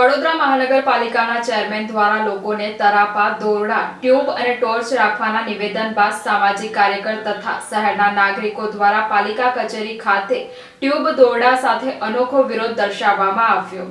વડોદરા મહાનગરપાલિકાના ચેરમેન દ્વારા લોકોને તરાપા, દોરડા, ટ્યુબ અને ટોર્ચ રાખવાના નિવેદન બાદ સામાજિક કાર્યકર તથા શહેરના નાગરિકો દ્વારા પાલિકા કચેરી ખાતે ટ્યુબ, દોરડા સાથે અનોખો વિરોધ દર્શાવવામાં આવ્યો.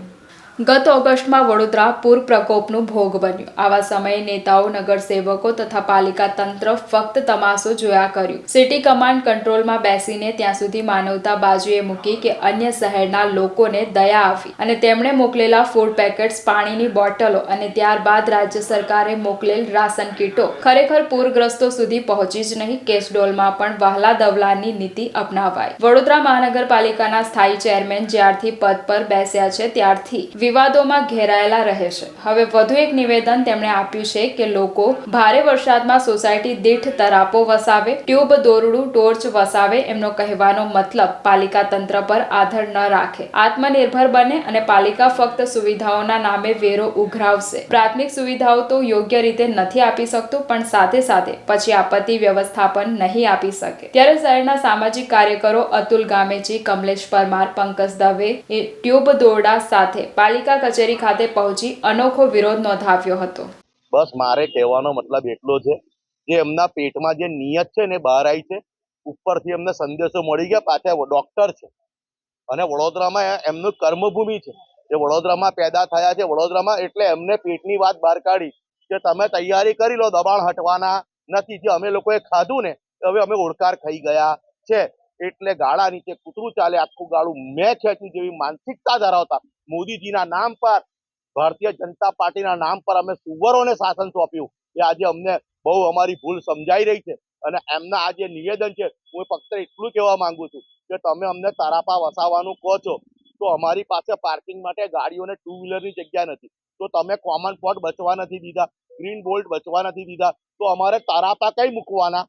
ગત ઓગસ્ટમાં વડોદરા પૂર પ્રકોપનું ભોગ બન્યું. આવા સમયે નેતાઓ, નગરસેવકો તથા પાલિકા તંત્ર ફક્ત તમાશો જોયા કર્યું. સિટી કમાન્ડ કંટ્રોલમાં બેસીને ત્યાં સુધી માનવતા બાજુએ મૂકી કે અન્ય શહેરના લોકોને દયા આવી અને તેમણે મોકલેલા ફૂડ પેકેટ્સ, પાણીની બોટલો અને ત્યારબાદ રાજ્ય સરકારે મોકલેલ રાશન કીટો. ખરેખર પૂરગ્રસ્તો સુધી પહોંચી જ નહીં કેસડોલમાં પણ વહલા દવલાની નીતિ અપનાવાય. વડોદરા મહાનગરપાલિકાના સ્થાયી ચેરમેન જ્યારથી પદ પર બેસ્યા છે, ત્યારથી. વિવાદોમાં ઘેરાયેલા રહે છે. હવે વધુ એક નિવેદન તેમણે આપ્યું છે કે લોકો ભારે વરસાદમાં સોસાયટી દીઠ તરાપો વસાવે, ટ્યુબ દોરડું ટોર્ચ વસાવે એમનો કહેવાનો મતલબ પાલિકા તંત્ર પર આધાર ન રાખે. આત્મનિર્ભર બને અને પાલિકા ફક્ત સુવિધાઓના નામે વેરો ઉઘરાવશે. પ્રાથમિક સુવિધાઓ તો યોગ્ય રીતે નથી આપી શકતું, પણ સાથે સાથે પછી આપત્તિ વ્યવસ્થાપન નહીં આપી શકે. ત્યારે શહેરના સામાજિક કાર્યકરો અતુલ ગામેજી, કમલેશ પરમાર, પંકજ દવે એ ટ્યુબ દોરડા સાથે પાલિકા કચેરી ખાતે પહોંચી અનોખો વિરોધ નોંધાવ્યો હતો. બસ મારે કહેવાનો મતલબ એટલો છે કે એમના પેટમાં જે નિયત છે ને બહાર આવી છે, ઉપરથી એમને સંદેશો મળી ગયા, પાછા ડોક્ટર છે. અને વડોદરામાં એમનું કર્મભૂમિ છે. જે વડોદરામાં પેદા થયા છે, વડોદરામાં એટલે એમને પેટની વાત બહાર કાઢી કે તમે તૈયારી કરી લો, દબાણ હટવાના નથી, જે અમે લોકોએ ખાધું ને હવે અમે ઓળકાર ખાઈ ગયા છે. એટલે ગાળા નીચે કૂતરું ચાલે, આખું ગાળું મેં ખેંચ્યું જેવી માનસિકતા ધરાવતા મોદીજીના નામ પર, ભારતીય જનતા પાર્ટીના નામ પર અમે સુવરોને શાસન સોંપ્યું. એ આજે અમને બહુ અમારી ભૂલ સમજાઈ રહી છે અને એમના આ જે નિવેદન છે, હું ફક્ત એટલું કહેવા માંગુ છું કે તમે અમને તારાપા વસાવવાનું કહો છો, તો અમારી પાસે પાર્કિંગ માટે ગાડીઓને ટુ વ્હીલરની જગ્યા નથી. તો તમે કોમન પોર્ટ બચવા નથી દીધા ગ્રીન બોલ્ટ બચવા નથી દીધા, તો અમારે તારાપા કઈ મૂકવાના?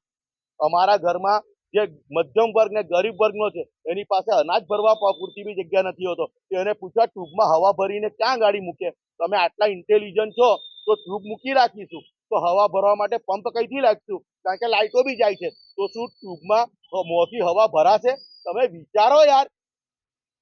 અમારા ઘરમાં જે મધ્યમ વર્ગ ને ગરીબ વર્ગનો છે, એની પાસે અનાજ ભરવા પૂરતી બી જગ્યા નથી હોતો. એને પૂછા ટ્યુબમાં હવા ભરીને ક્યાં ગાડી મૂકે? તમે આટલા ઇન્ટેલિજન્ટ છો, તો ટ્યુબ મૂકી રાખીશું. તો હવા ભરવા માટે પંપ કઈથી લાગશું? કારણ કે લાઇટો બી જાય છે. તો શું ટ્યુબમાં મોંથી હવા ભરાશે? તમે વિચારો યાર.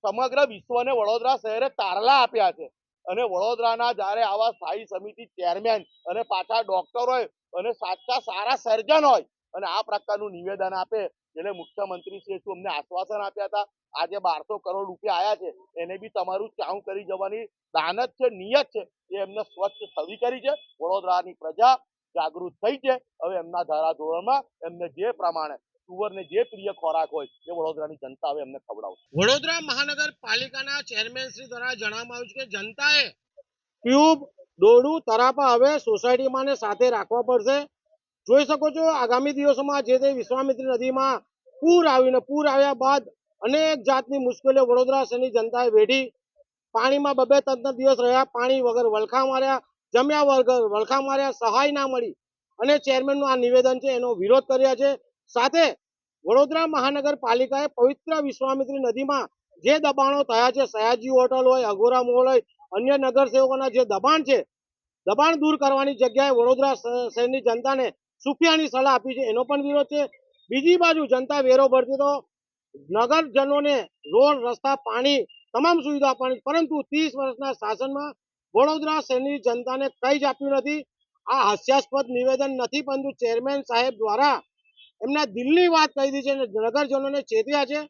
સમગ્ર વિશ્વને વડોદરા શહેરે તારલા આપ્યા છે. અને વડોદરાના જ્યારે આવા સ્થાયી સમિતિ ચેરમેન અને પાછા ડોક્ટર હોય અને સાચા સારા સર્જન હોય અને આ પ્રકારનું નિવેદન આપે એટલે મુખ્યમંત્રી શ્રી શું અમને આશ્વાસન આપ્યા હતા? આજે બારસો કરોડ રૂપિયા આવ્યા છે એને બી તમારું ચાઉં કરી જવાની દાનત છે નિયત છે એ એમને સ્વચ્છ છવી કરી છે. વડોદરાની પ્રજા જાગૃત થઈ છે. હવે એમના ધારાધોરણમાં એમને જે પ્રમાણે સુવરને જે પ્રિય ખોરાક હોય એ વડોદરાની જનતા હવે એમને ખવડાવશે. વડોદરા મહાનગરપાલિકાના ચેરમેન શ્રી દ્વારા જણાવવામાં આવ્યું છે કે જનતાએ ટ્યુબ દોડું તરાપા હવે સોસાયટીમાં સાથે રાખવા પડશે. જોઈ શકો છો, આગામી દિવસોમાં જે તે વિશ્વામિત્રી નદીમાં પૂર આવીને, પૂર આવ્યા બાદ અનેક જાતની મુશ્કેલીઓ વડોદરા શહેરની જનતાએ વેઠી પાણીમાં બબે ત્રણ દિવસ રહ્યા, પાણી વગર વલખા માર્યા, જમ્યા વગર વલખા માર્યા, સહાય ના મળી. અને ચેરમેનનું આ નિવેદન છે, એનો વિરોધ કર્યા છે. સાથે વડોદરા મહાનગરપાલિકાએ પવિત્ર વિશ્વામિત્રી નદીમાં જે દબાણો થયા છે, સયાજી હોટલ હોય, અઘોરા મોલ હોય, અન્ય નગરસેવકોના જે દબાણ છે, દબાણ દૂર કરવાની જગ્યાએ વડોદરા શહેરની જનતાને સુફિયાની સલાહ આપી છે. એનો પણ વિરોધ છે. બીજી બાજુ જનતા વેરો ભરતી તો નગરજનોને રોડ, રસ્તા, પાણી તમામ સુવિધા આપવાની પરંતુ ત્રીસ વર્ષના શાસનમાં વડોદરા શહેરની જનતાને કંઈ જ આપ્યું નથી. આ હાસ્યાસ્પદ નિવેદન નથી, પરંતુ ચેરમેન સાહેબ દ્વારા એમના દિલની વાત કહી દીધી છે અને નગરજનોને ચેત્યા છે.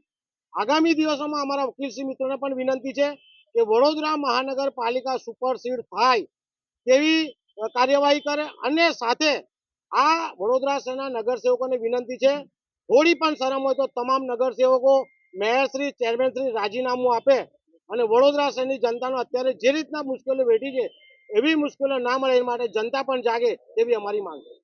આગામી દિવસોમાં અમારા વકીલશ્રી મિત્રોને પણ વિનંતી છે કે વડોદરા મહાનગરપાલિકા સુપરસીડ થાય તેવી કાર્યવાહી કરે અને સાથે આ વડોદરા શહેરના નગરસેવકોને વિનંતી છે, થોડી પણ શરમ હોય તો તમામ નગરસેવકો મેયરશ્રી, ચેરમેનશ્રી રાજીનામું આપે અને વડોદરા શહેરની જનતાનો અત્યારે જે રીતના મુશ્કેલીઓ વેઠી છે, એવી મુશ્કેલીઓ ના મળે એ માટે જનતા પણ જાગે તેવી અમારી માંગ છે.